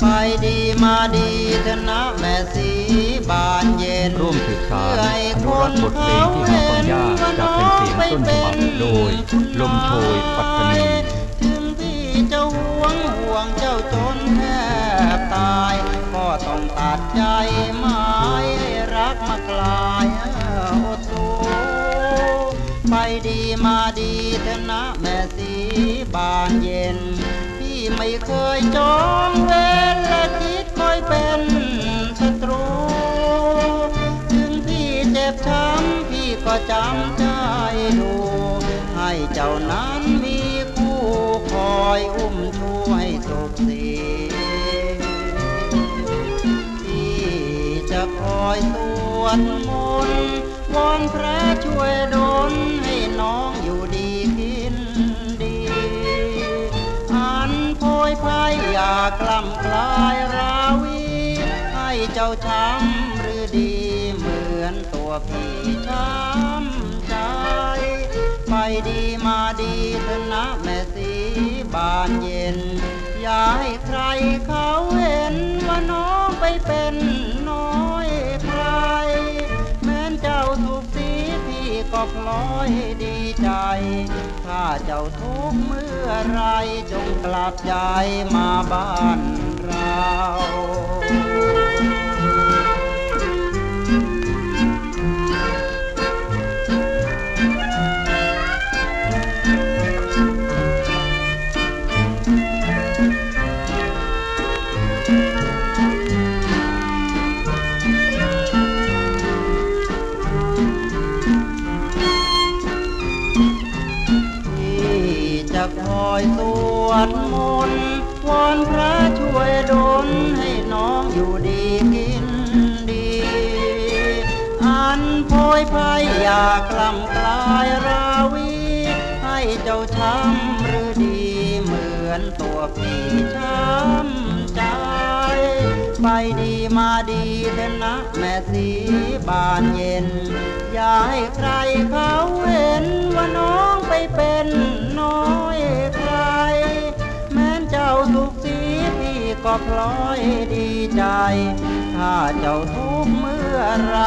ไปดีมาดีชนะแม่สีบานเย็นร่วมศึกษาอนุรักษ์บทเพลงที่มาฟังยากจาเป็นเสียงต้นฉบับโดย ลมโชยปัตตานีถึงพี่เจ้าหวงห่วงเจ้าจนแทบตายก็ต้องตัดใจไม้รักมากลายอดสูไปดีมาดีชนะแม่สีบานเย็น พี่ไม่เคยจอง จำใจดู ให้เจ้านั้นมีคู่คอยอุ้มช่วยสุขสีพี่จะคอยสวดมนต์วอนพระช่วยดลให้น้องอยู่ดีกินดี อันโพยพายอย่ากล่ำกลายราวี ให้เจ้าช้ำ ดีเหมือนตัวพี่ช้ำใจ ไปดีมาดีเถอะนะแม่สีบานเย็น อย่าให้ใครเขาเห็นว่าน้องไปเป็นน้อยใคร แม้นเจ้าถูกสีพี่ก็พลอยดีใจ ถ้าเจ้าทุกข์เมื่อไรจงกลับใจมาบ้านเรา จะคอยสวดมนต์วอนพระช่วยดลให้น้องอยู่ดีกินดี อันโพยภัยอยากกล่ำกลายราวี ให้เจ้าช้ำหรือดีเหมือนตัวพี่ช้ำใจ ไปดีมาดีเถอะนะแม่สีบานเย็น อย่าให้ใครเขา ม้นเจ้าทุกสีพี่ก็พลอยดีใจ ถ้าเจ้าทุกข์เมื่อไร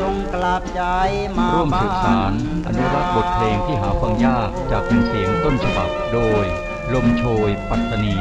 จงกลับใจมาร่วมบ้าสืบสารนอนุรักษ์บทเพลงที่หาฟังยากจากเป็นเสียงต้นฉบับโดย ลมโชยปัตตานี